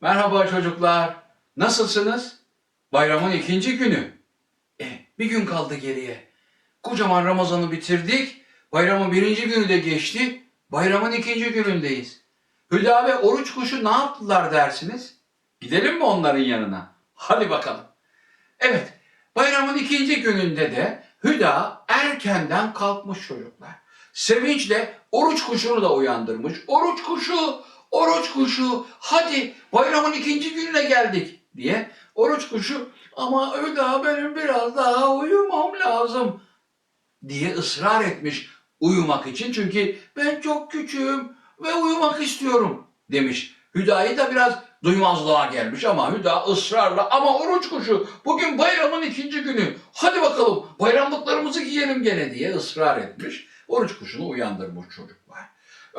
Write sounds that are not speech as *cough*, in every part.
Merhaba çocuklar. Nasılsınız? Bayramın ikinci günü. E, bir gün kaldı geriye. Kocaman Ramazan'ı bitirdik. Bayramın birinci günü de geçti. Bayramın ikinci günündeyiz. Hülya ve Oruç Kuşu ne yaptılar dersiniz? Gidelim mi onların yanına? Hadi bakalım. Evet, bayramın ikinci gününde de Hüda erkenden kalkmış çocuklar. Sevinçle oruç kuşunu da uyandırmış. Oruç kuşu, oruç kuşu, hadi bayramın ikinci gününe geldik diye. Oruç kuşu ama Hüda benim biraz daha uyumam lazım diye ısrar etmiş uyumak için. Çünkü ben çok küçüğüm ve uyumak istiyorum demiş. Hüda'yı da biraz duymazlığa gelmiş ama Hüda ısrarla ama oruç kuşu bugün bayramın ikinci günü hadi bakalım bayramlıklarımızı giyelim gene diye ısrar etmiş. Oruç kuşunu uyandırmış çocuklar.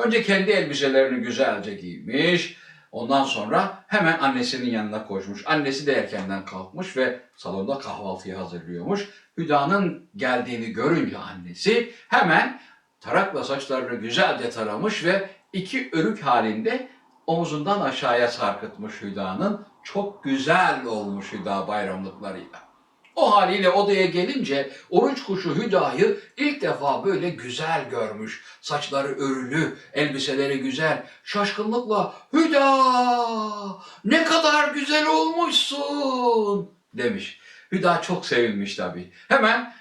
Önce kendi elbiselerini güzelce giymiş. Ondan sonra hemen annesinin yanına koşmuş. Annesi de erkenden kalkmış ve salonda kahvaltıyı hazırlıyormuş. Hüda'nın geldiğini görünce annesi hemen tarakla saçlarını güzelce taramış ve iki örük halinde omuzundan aşağıya sarkıtmış Hüda'nın. Çok güzel olmuş Hüda bayramlıklarıyla. O haliyle odaya gelince oruç kuşu Hüda'yı ilk defa böyle güzel görmüş. Saçları örülü, elbiseleri güzel. Şaşkınlıkla Hüda ne kadar güzel olmuşsun demiş. Hüda çok sevinmiş tabii. Hemen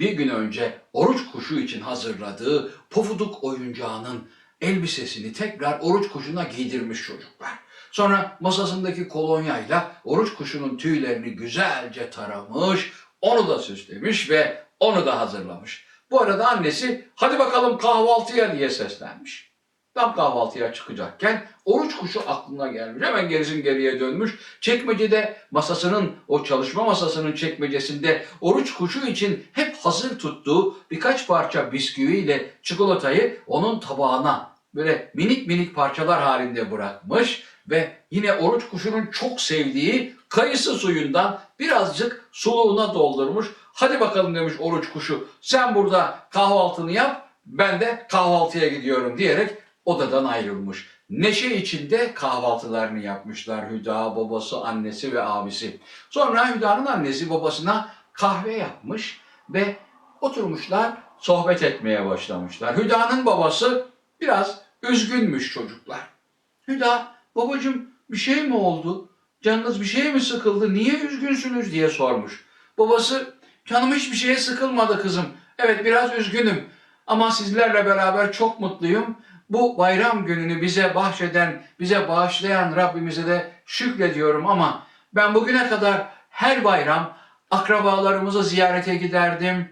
bir gün önce oruç kuşu için hazırladığı pofuduk oyuncağının elbisesini tekrar oruç kuşuna giydirmiş çocuklar. Sonra masasındaki kolonyayla oruç kuşunun tüylerini güzelce taramış, onu da süslemiş ve onu da hazırlamış. Bu arada annesi hadi bakalım kahvaltıya diye seslenmiş. Tam kahvaltıya çıkacakken oruç kuşu aklına gelmiş. Hemen gerisin geriye dönmüş. Çekmecede masasının, o çalışma masasının çekmecesinde oruç kuşu için hep hazır tuttuğu birkaç parça bisküviyle çikolatayı onun tabağına böyle minik minik parçalar halinde bırakmış ve yine oruç kuşunun çok sevdiği kayısı suyundan birazcık suluğuna doldurmuş. Hadi bakalım demiş oruç kuşu sen burada kahvaltını yap ben de kahvaltıya gidiyorum diyerek odadan ayrılmış. Neşe içinde kahvaltılarını yapmışlar Hüda, babası, annesi ve abisi. Sonra Hüda'nın annesi babasına kahve yapmış ve oturmuşlar sohbet etmeye başlamışlar. Hüda'nın babası biraz üzgünmüş çocuklar. Hüda, babacığım bir şey mi oldu? Canınız bir şey mi sıkıldı? Niye üzgünsünüz diye sormuş. Babası, canım hiçbir şeye sıkılmadı kızım. Evet biraz üzgünüm ama sizlerle beraber çok mutluyum. Bu bayram gününü bize bahşeden, bize bağışlayan Rabbimize de şükrediyorum ama ben bugüne kadar her bayram akrabalarımızı ziyarete giderdim.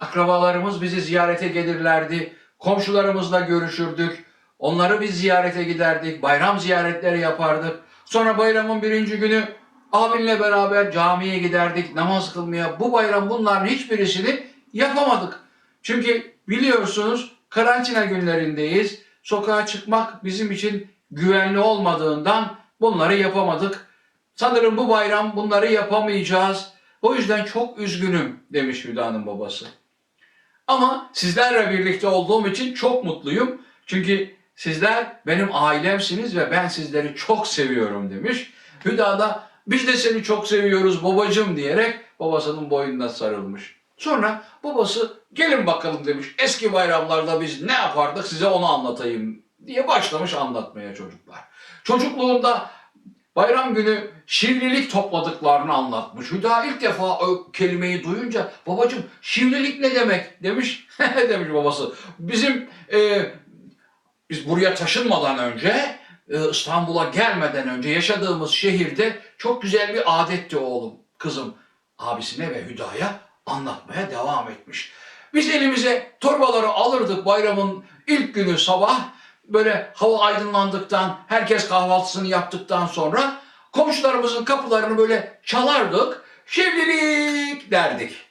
Akrabalarımız bizi ziyarete gelirlerdi. Komşularımızla görüşürdük. Onları biz ziyarete giderdik. Bayram ziyaretleri yapardık. Sonra bayramın birinci günü abinle beraber camiye giderdik namaz kılmaya. Bu bayram bunların hiçbirisini yapamadık. Çünkü biliyorsunuz karantina günlerindeyiz. Sokağa çıkmak bizim için güvenli olmadığından bunları yapamadık. Sanırım bu bayram bunları yapamayacağız. O yüzden çok üzgünüm demiş Hüda'nın babası. Ama sizlerle birlikte olduğum için çok mutluyum. Çünkü sizler benim ailemsiniz ve ben sizleri çok seviyorum demiş. Hüda da biz de seni çok seviyoruz babacım diyerek babasının boynuna sarılmış. Sonra babası gelin bakalım demiş. Eski bayramlarda biz ne yapardık size onu anlatayım diye başlamış anlatmaya çocuklar. Çocukluğunda bayram günü şivrilik topladıklarını anlatmış. Hüda ilk defa o kelimeyi duyunca babacım şivrilik ne demek demiş. *laughs* demiş babası. Bizim e, biz buraya taşınmadan önce e, İstanbul'a gelmeden önce yaşadığımız şehirde çok güzel bir adetti oğlum, kızım abisine ve Hüda'ya anlatmaya devam etmiş. Biz elimize torbaları alırdık bayramın ilk günü sabah böyle hava aydınlandıktan herkes kahvaltısını yaptıktan sonra komşularımızın kapılarını böyle çalardık. Şevlilik derdik.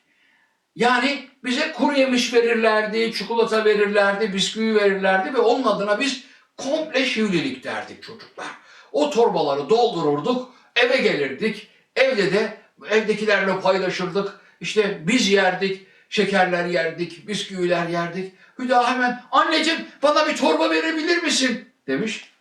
Yani bize kuru yemiş verirlerdi, çikolata verirlerdi, bisküvi verirlerdi ve onun adına biz komple şivlilik derdik çocuklar. O torbaları doldururduk, eve gelirdik. Evde de evdekilerle paylaşırdık. İşte biz yerdik, şekerler yerdik, bisküviler yerdik. Hüda hemen anneciğim bana bir torba verebilir misin demiş.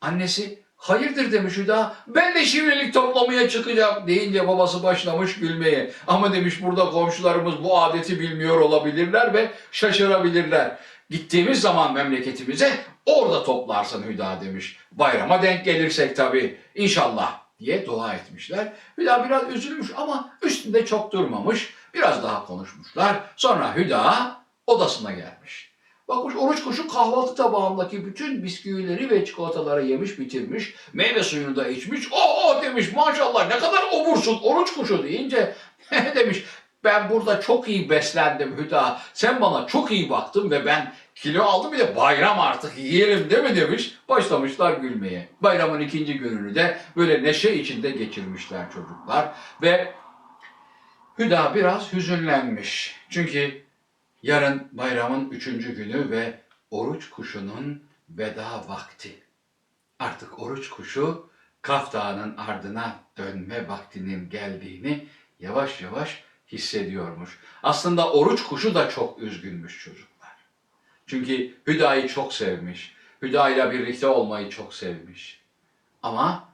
Annesi Hayırdır demiş Hüda. Ben de şivrilik toplamaya çıkacağım deyince babası başlamış gülmeye. Ama demiş burada komşularımız bu adeti bilmiyor olabilirler ve şaşırabilirler. Gittiğimiz zaman memleketimize orada toplarsın Hüda demiş. Bayrama denk gelirsek tabii inşallah diye dua etmişler. Hüda biraz üzülmüş ama üstünde çok durmamış. Biraz daha konuşmuşlar. Sonra Hüda odasına gelmiş. Bakmış oruç kuşu kahvaltı tabağındaki bütün bisküvileri ve çikolataları yemiş bitirmiş. Meyve suyunu da içmiş. O o demiş maşallah ne kadar obursun oruç kuşu deyince *laughs* demiş ben burada çok iyi beslendim Hüda. Sen bana çok iyi baktın ve ben kilo aldım bir de bayram artık yiyelim değil mi demiş. Başlamışlar gülmeye. Bayramın ikinci gününü de böyle neşe içinde geçirmişler çocuklar. Ve Hüda biraz hüzünlenmiş. Çünkü yarın bayramın üçüncü günü ve oruç kuşunun veda vakti. Artık oruç kuşu Kaf Dağı'nın ardına dönme vaktinin geldiğini yavaş yavaş hissediyormuş. Aslında oruç kuşu da çok üzgünmüş çocuklar. Çünkü Hüda'yı çok sevmiş. Hüda ile birlikte olmayı çok sevmiş. Ama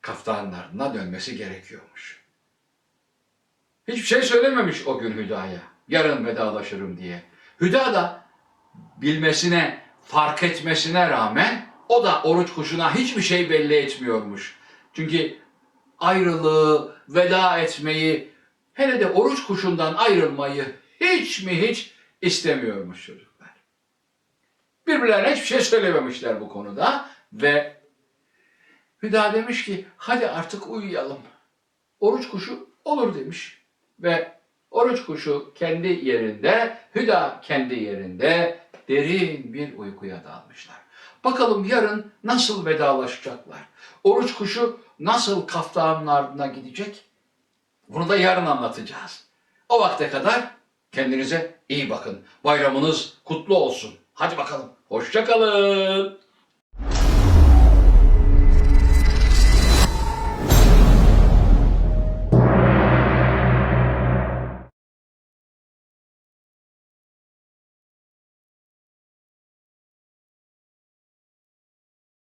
Kaf Dağı'nın ardına dönmesi gerekiyormuş. Hiçbir şey söylememiş o gün Hüda'ya. Yarın vedalaşırım diye. Hüda da bilmesine, fark etmesine rağmen o da oruç kuşuna hiçbir şey belli etmiyormuş. Çünkü ayrılığı, veda etmeyi, hele de oruç kuşundan ayrılmayı hiç mi hiç istemiyormuş çocuklar. Birbirlerine hiçbir şey söylememişler bu konuda ve Hüda demiş ki hadi artık uyuyalım. Oruç kuşu olur demiş ve oruç kuşu kendi yerinde, Hüda kendi yerinde derin bir uykuya dalmışlar. Bakalım yarın nasıl vedalaşacaklar? Oruç kuşu nasıl kaftanın ardına gidecek? Bunu da yarın anlatacağız. O vakte kadar kendinize iyi bakın. Bayramınız kutlu olsun. Hadi bakalım. Hoşça kalın.